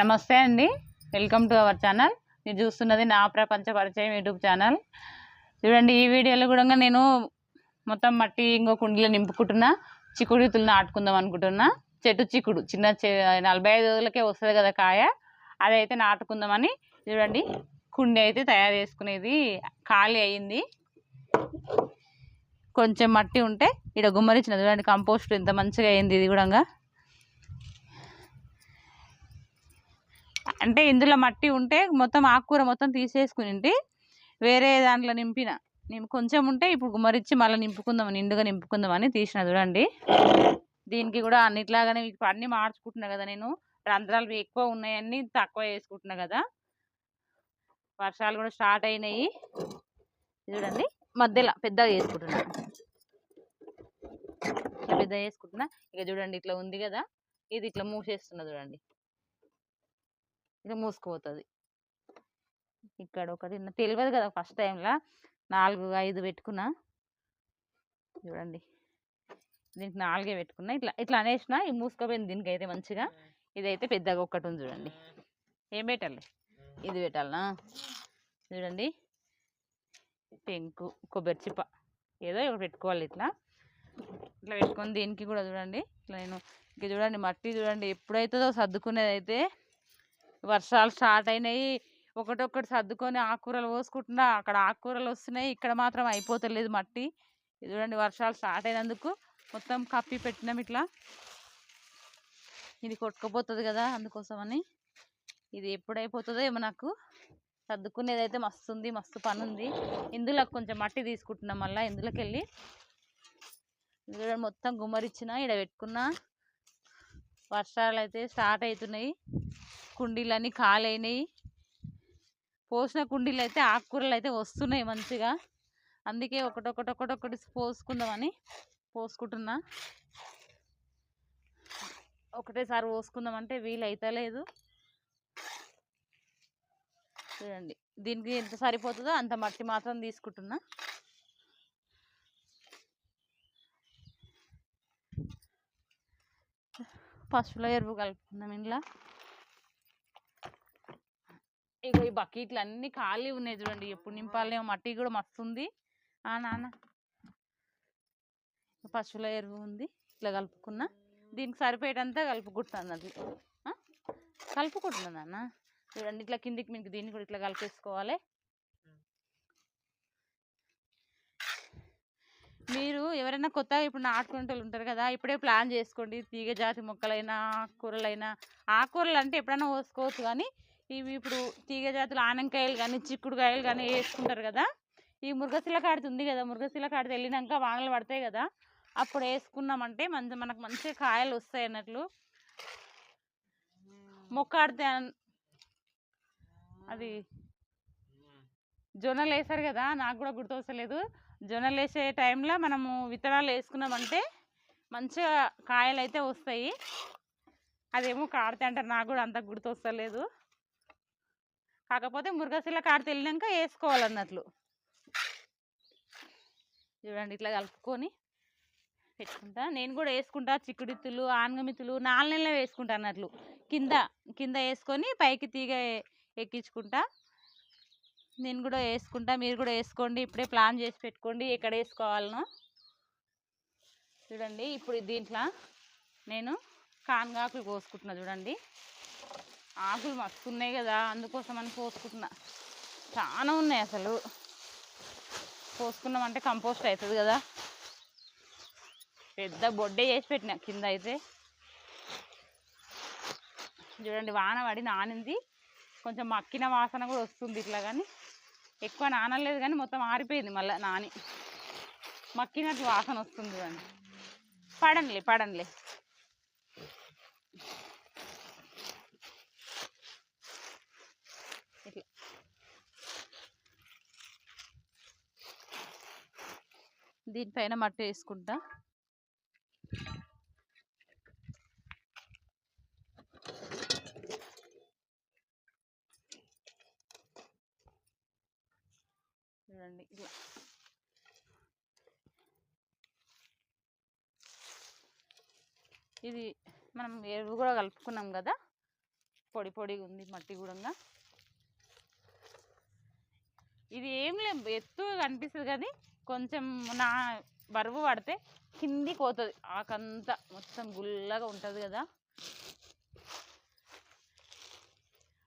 నమస్తే అండి. Welcome to our channel. మీరు చూస్తున్నది నా ప్రపంచ పరిచయం యూట్యూబ్ ఛానల్. చూడండి ఈ వీడియోలో కూడా నేను మొత్తం మట్టి ఇంకో కుండీలో నింపుకుంటున్నా. చిక్కుడు విత్తులు నాటుకుందాం అనుకుంటున్నా. చెట్టు చిక్కుడు చిన్న నలభై ఐదు రోజులకే వస్తుంది కదా కాయ. అదైతే నాటుకుందామని చూడండి కుండీ అయితే తయారు చేసుకునేది ఖాళీ అయింది. కొంచెం మట్టి ఉంటే ఇక్కడ గుమ్మరించిన చూడండి కంపోస్ట్ ఎంత మంచిగా అయింది ఇది కూడా. అంటే ఇందులో మట్టి ఉంటే మొత్తం ఆకుకూర మొత్తం తీసేసుకుని వేరే దాంట్లో నింపిన. నేను కొంచెం ఉంటే ఇప్పుడు గుమ్మరిచ్చి మళ్ళీ నింపుకుందాం నిండుగా నింపుకుందాం అని తీసిన చూడండి. దీనికి కూడా అన్నిట్లాగానే ఇప్పుడు అన్నీ మార్చుకుంటున్నా కదా నేను. రంధ్రాలు ఎక్కువ ఉన్నాయన్నీ తక్కువ వేసుకుంటున్నా కదా. వర్షాలు కూడా స్టార్ట్ అయినాయి. చూడండి. మధ్యలో పెద్దగా వేసుకుంటున్నా. పెద్ద పెద్దగా వేసుకుంటున్నా. ఇక చూడండి ఇట్లా ఉంది కదా. ఇది ఇట్లా మూసేస్తున్నా చూడండి. ఇక మూసుకుపోతుంది. ఇక్కడ ఒకటి తెలియదు కదా ఫస్ట్ టైంలో నాలుగు ఐదు పెట్టుకున్నా. చూడండి. దీనికి నాలుగే పెట్టుకున్నా. ఇట్లా ఇట్లా అనేసిన ఈ మూసుకోపోయింది దీనికి అయితే మంచిగా ఇదైతే పెద్దగా ఒక్కటి ఉంది చూడండి. ఏం పెట్టాలి? ఇది పెట్టాలనా? చూడండి. పెంకు కొబ్బరి చిప్ప. ఏదో ఒకటి పెట్టుకోవాలి ఇట్లా. ఇట్లా పెట్టుకొని దీనికి కూడా చూడండి. ఇట్లా నేను ఇక చూడండి మట్టి చూడండి ఎప్పుడైతుందో సర్దుకునేది అయితే వర్షాలు స్టార్ట్ అయినాయి ఒకటొక్కటి సర్దుకొని ఆకుకూరలు పోసుకుంటున్నా అక్కడ ఆకుకూరలు వస్తున్నాయి. ఇక్కడ మాత్రం అయిపోతలేదు మట్టి. ఇది చూడండి వర్షాలు స్టార్ట్ అయినందుకు మొత్తం కప్పి పెట్టినాం ఇట్లా. ఇది కొట్టుకుపోతుంది కదా అందుకోసమని. ఇది ఎప్పుడు అయిపోతుందో ఏమో నాకు. సర్దుకునేది అయితే మస్తు ఉంది మస్తు పని ఉంది ఇందులో కొంచెం మట్టి తీసుకుంటున్నాం మళ్ళీ ఇందులోకి వెళ్ళి ఇందులో మొత్తం గుమ్మరిచ్చిన ఇక్కడ పెట్టుకున్నా. వర్షాలు అయితే స్టార్ట్ అవుతున్నాయి కుండీలన్నీ ఖాళీ పోసిన కుండీలు అయితే ఆకుకూరలు అయితే వస్తున్నాయి మంచిగా. అందుకే ఒకటొకటి ఒకటొకటి పోసుకుందామని పోసుకుంటున్నా. ఒకటేసారి పోసుకుందామంటే వీలు అవుతలేదు చూడండి దీనికి ఎంత సరిపోతుందో అంత మట్టి మాత్రం తీసుకుంటున్నా. పశువుల ఎరువు కలుపుకుందాం ఇంట్లో ఇగో ఈ బకెట్లు అన్నీ ఖాళీ ఉన్నాయి చూడండి. ఎప్పుడు నింపాలేమో. మట్టి కూడా మస్తు ఉంది ఆ నాన్న. పశువుల ఎరువు ఉంది. ఇట్లా కలుపుకున్నా. దీనికి సరిపోయేటంతా కలుపుకుంటున్నాను అది. ఆ? కలుపుకుంటున్నా నాన్న. చూడండి ఇట్లా కిందికి మీకు దీన్ని కూడా ఇట్లా కలిపేసుకోవాలి. మీరు ఎవరైనా కొత్తగా ఇప్పుడు నాటుకునే ఉంటారు కదా ఇప్పుడే ప్లాన్ చేసుకోండి. తీగ జాతి మొక్కలైనా ఆకుకూరలైనా ఆకుకూరలు అంటే ఎప్పుడైనా కోసుకోవచ్చు కానీ ఇవి ఇప్పుడు తీగ జాతులు ఆనంకాయలు కానీ చిక్కుడుకాయలు కానీ వేసుకుంటారు కదా. ఈ మురుగశిల కాడితే ఉంది కదా. మురుగశిల కాడితే వెళ్ళినాక వానలు పడతాయి కదా. అప్పుడు వేసుకున్నామంటే మంచి మనకు మంచిగా కాయలు వస్తాయి అన్నట్లు. మొక్క ఆడితే అది జొన్నలు వేసారు కదా. నాకు కూడా గుర్తొస్తలేదు. జొన్నలు వేసే టైంలో మనము విత్తనాలు వేసుకున్నామంటే మంచిగా కాయలు అయితే వస్తాయి. అదేమో కాడితే అంటారు. నాకు కూడా అంత గుర్తొస్తలేదు. కాకపోతే మురగశిల కాడ వెళ్ళినాక వేసుకోవాలన్నట్లు చూడండి ఇట్లా కలుపుకొని పెట్టుకుంటా. నేను కూడా వేసుకుంటా చిక్కుడిత్తులు ఆనగమిత్తులు నాలుగు నెలలు వేసుకుంటా అన్నట్లు. కింద కింద వేసుకొని పైకి తీగ ఎక్కించుకుంటా. నేను కూడా వేసుకుంటా. మీరు కూడా వేసుకోండి. ఇప్పుడే ప్లాన్ చేసి పెట్టుకోండి. ఎక్కడ వేసుకోవాలనో. చూడండి ఇప్పుడు దీంట్లో నేను కానగాకులు కోసుకుంటున్నా చూడండి. ఆకులు మస్తున్నాయి కదా అందుకోసం అని కోసుకుంటున్నా చాలా ఉన్నాయి అసలు. కోసుకున్నామంటే కంపోస్ట్ అవుతుంది కదా. పెద్ద బొడ్డే చేసి పెట్టిన కింద అయితే. చూడండి వాన పడి నానింది. కొంచెం మక్కిన వాసన కూడా వస్తుంది ఇట్లా కానీ. ఎక్కువ నానలేదు కానీ మొత్తం ఆరిపోయింది మళ్ళీ నాని. మక్కినట్టు వాసన వస్తుంది చూడండి. పడంలే పడంలే దీనిపైన మట్టి వేసుకుంటా. చూడండి ఇలా. ఇది మనం ఎరువు కూడా కలుపుకున్నాం కదా? పొడి పొడిగా ఉంది మట్టి కూడా ఇది ఏం లేదు ఎత్తు కనిపిస్తుంది కానీ కొంచెం నా బరువు పడితే కిందికి పోతుంది. ఆకంతా మొత్తం గుల్లగా ఉంటుంది కదా.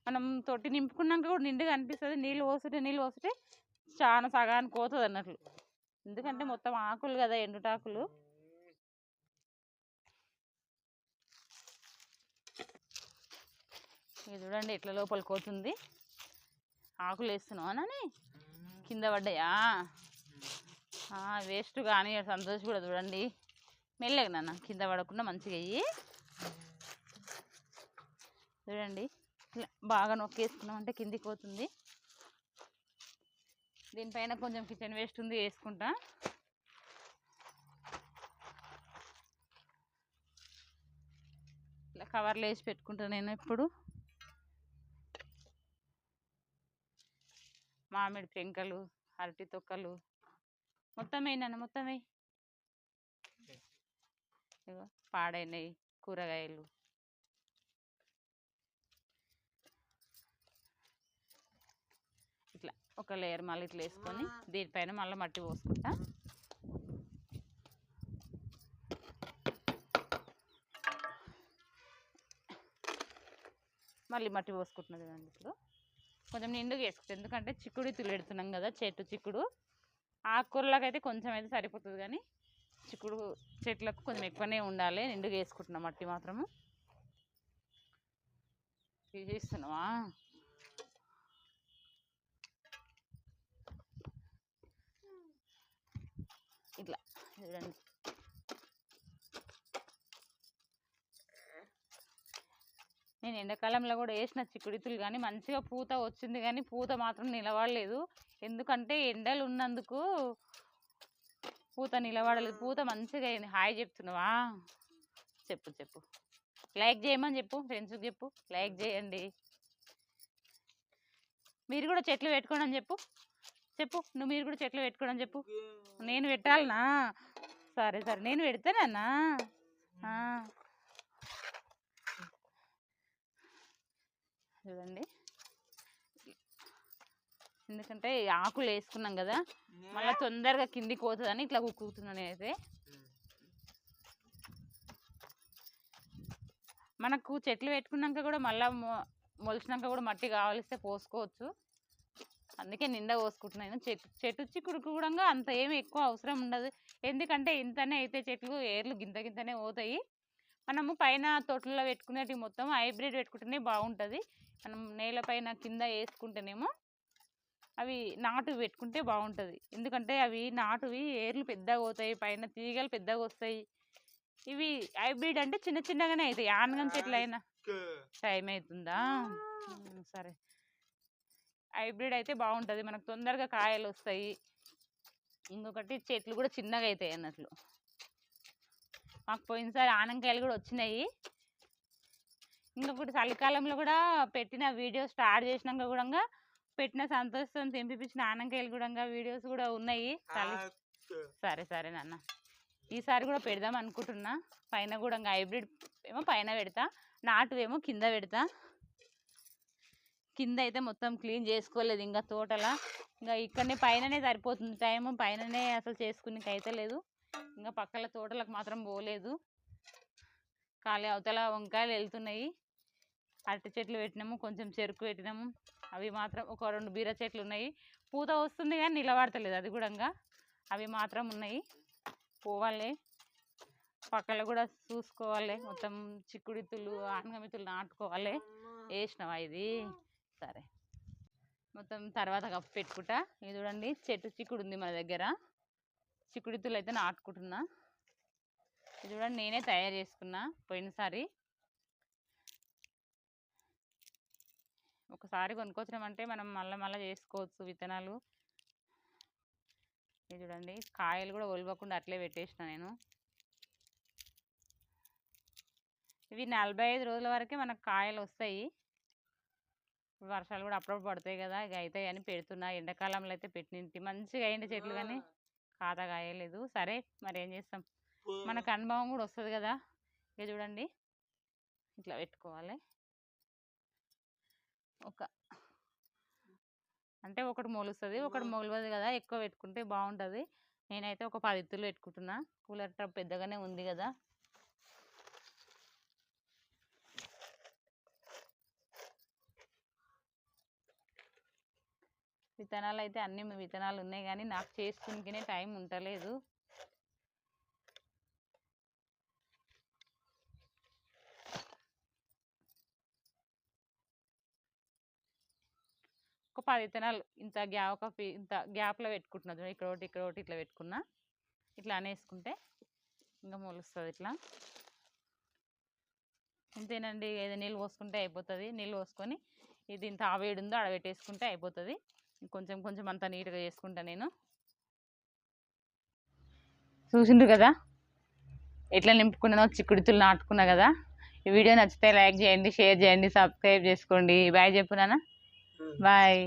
మనం తొట్టి నింపుకున్నాక కూడా నిండుగా అనిపిస్తుంది. నీళ్ళు పోసుంటే నీళ్ళు పోసుంటే చాలా సగానికి పోతుంది అన్నట్లు. ఎందుకంటే మొత్తం ఆకులు కదా ఎండుటాకులు. ఇది చూడండి ఎట్ల లోపలికి పోతుంది. ఆకులు వేస్తున్నావు అనని కింద పడ్డాయా? వేస్ట్ కానీ సంతోష్ కూడా చూడండి. మెల్లగా నాన్న కింద పడకుండా మంచిగా అయ్యి. చూడండి ఇట్లా బాగా నొక్కేసుకున్నామంటే కిందికి పోతుంది. దీనిపైన కొంచెం కిచెన్ వేస్ట్ ఉంది వేసుకుంటా. ఇలా కవర్లు వేసి పెట్టుకుంటా నేను ఇప్పుడు. మామిడి పెంకలు అరటి తొక్కలు మొత్తం వేయినాను మొత్తం వేయి. ఇగో పాడైనవి కూరగాయలు. ఇట్లా ఒక లేయర్ మళ్ళీ ఇట్లా వేసుకొని దీనిపైన మళ్ళీ మట్టి పోసుకుంటా. మళ్ళీ మట్టి పోసుకుంటున్నది చూడండి ఇప్పుడు. కొంచెం నిండుగా వేసుకుంటాం. ఎందుకంటే చిక్కుడు తులెడుతున్నాం కదా చెట్టు చిక్కుడు. ఆకుకూరలకు అయితే కొంచెం అయితే సరిపోతుంది కానీ చిక్కుడు చెట్లకు కొంచెం ఎక్కువనే ఉండాలి. నిండుగా వేసుకుంటున్నాం మట్టి మాత్రము. తీసేస్తున్నావా ఇట్లా చూడండి నేను ఎండాకాలంలో కూడా వేసిన చిక్కుడితులు కానీ మంచిగా పూత వచ్చింది కానీ పూత మాత్రం నిలబడలేదు ఎందుకంటే ఎండలు ఉన్నందుకు పూత నిలబడలేదు పూత మంచిగా అయింది. హాయ్ చెప్తున్నావా? చెప్పు చెప్పు. లైక్ చేయమని చెప్పు. ఫ్రెండ్స్కి చెప్పు. లైక్ చేయండి. మీరు కూడా చెట్లు పెట్టుకోండి అని చెప్పు. చెప్పు. నువ్వు మీరు కూడా చెట్లు పెట్టుకోండి అని చెప్పు. నేను పెట్టాలనా? సరే సరే. నేను పెడతానన్నా? చూడండి. ఎందుకంటే ఆకులు వేసుకున్నాం కదా మళ్ళీ తొందరగా కిందికి పోతుందని ఇట్లా కుక్కుతున్నాను నేనైతే. మనకు చెట్లు పెట్టుకున్నాక కూడా మళ్ళీ మొలిచినాక కూడా మట్టి కావలిస్తే పోసుకోవచ్చు. అందుకే నిండా పోసుకుంటున్నాను చెట్టు చెట్టు చిక్కుడుకు కూడా అంత ఏమి ఎక్కువ అవసరం ఉండదు. ఎందుకంటే ఇంతనే అయితే చెట్లు ఏర్లు గింత గింతనే పోతాయి. మనము పైన తొట్లలో పెట్టుకునేటివి మొత్తం హైబ్రిడ్ పెట్టుకుంటేనే బాగుంటుంది. మనం నేలపైన కింద వేసుకుంటేనేమో అవి నాటు పెట్టుకుంటే బాగుంటుంది. ఎందుకంటే అవి నాటువి ఏర్లు పెద్దగా పోతాయి పైన తీగలు పెద్దగా వస్తాయి. ఇవి హైబ్రిడ్ అంటే చిన్న చిన్నగానే అవుతాయి ఆనగం చెట్లు అయినా టైం అవుతుందా సరే. హైబ్రిడ్ అయితే బాగుంటుంది. మనకు తొందరగా కాయలు వస్తాయి. ఇంకొకటి చెట్లు కూడా చిన్నగా అవుతాయి అన్నట్లు. మాకు పోయినసారి ఆనంకాయలు కూడా వచ్చినాయి. ఇంకొకటి చలికాలంలో కూడా పెట్టిన వీడియో స్టార్ట్ చేసినాక కూడా పెట్టిన సంతోషం తెంపిపించిన ఆనంకాయలు కూడా వీడియోస్ కూడా ఉన్నాయి. చలి సరే సరే నాన్న. ఈసారి కూడా పెడదాం అనుకుంటున్నా. పైన కూడా హైబ్రిడ్ ఏమో పైన పెడతా నాటు ఏమో కింద పెడతా. కింద అయితే మొత్తం క్లీన్ చేసుకోలేదు ఇంకా తోటల. ఇంకా ఇక్కడనే పైననే సరిపోతుంది టైం పైననే అసలు చేసుకునేకి అయితే లేదు. ఇంకా పక్కల తోటలకు మాత్రం పోలేదు. ఖాళీ అవతల వంకాయలు వెళ్తున్నాయి. అరటి చెట్లు పెట్టినాము కొంచెం చెరుకు పెట్టినాము. అవి మాత్రం ఒక రెండు బీర చెట్లు ఉన్నాయి. పూత వస్తుంది కానీ నిలబడతలేదు అది కూడా. అవి మాత్రం ఉన్నాయి. పోవాలి. పక్కల కూడా చూసుకోవాలి. మొత్తం చిక్కుడితులు ఆనగమితులు నాటుకోవాలి. వేసినావా ఇది? సరే. మొత్తం తర్వాత కప్పు పెట్టుకుంటా. ఇది చూడండి చెట్టు చిక్కుడు ఉంది మన దగ్గర. చిక్కుడితులు అయితే నాటుకుంటున్నా. ఇది చూడండి నేనే తయారు చేసుకున్నా పోయినసారి. ఒకసారి కొనుక్కొచ్చినామంటే మనం మళ్ళీ మళ్ళీ చేసుకోవచ్చు విత్తనాలు. ఇది చూడండి కాయలు కూడా ఒలవకుండా అట్లే పెట్టేసిన నేను. ఇవి నలభై ఐదు రోజుల వరకే మనకు కాయలు వస్తాయి. వర్షాలు కూడా అప్పుడప్పుడు పడతాయి కదా ఇక అవుతాయి అని పెడుతున్నా. ఎండాకాలంలో అయితే పెట్టింటి మంచిగా అయింది చెట్లు కానీ ఖాతా కాయలేదు. సరే మరి ఏం చేస్తాం? మనకు అనుభవం కూడా వస్తుంది కదా. ఇక చూడండి ఇట్లా పెట్టుకోవాలి. ఒక అంటే ఒకటి మొలుస్తుంది ఒకటి మొలవదు కదా! ఎక్కువ పెట్టుకుంటే బాగుంటుంది నేనైతే ఒక పది ఇత్తులు పెట్టుకుంటున్నా. కూలర్ టబ్ పెద్దగానే ఉంది కదా! విత్తనాలు అయితే అన్ని విత్తనాలు ఉన్నాయి కానీ నాకు చేసుకునే టైం ఉండలేదు ఒక పది విత్తనాలు ఇంత గ్యా ఒక ఇంత గ్యాప్లో పెట్టుకుంటున్నా ఇక్కడ ఒకటి ఇక్కడ ఒకటి ఇట్లా పెట్టుకున్నా. ఇట్లా అనేసుకుంటే ఇంకా మొలుస్తుంది ఇట్లా. అంతేనండి ఏదో నీళ్ళు పోసుకుంటే అయిపోతుంది. నీళ్ళు పోసుకొని ఇది ఇంత ఆవేడి ఉందో అడబెట్టేసుకుంటే అయిపోతుంది. కొంచెం కొంచెం అంత నీట్గా చేసుకుంటా నేను. చూసిండ్రు కదా? ఎట్లా నింపుకున్నానో చిక్కుడుతులు నాటుకున్నా కదా? ఈ వీడియో నచ్చితే లైక్ చేయండి షేర్ చేయండి సబ్స్క్రైబ్ చేసుకోండి. బాయ్ చెప్పున్నానా నాన్న బాయ్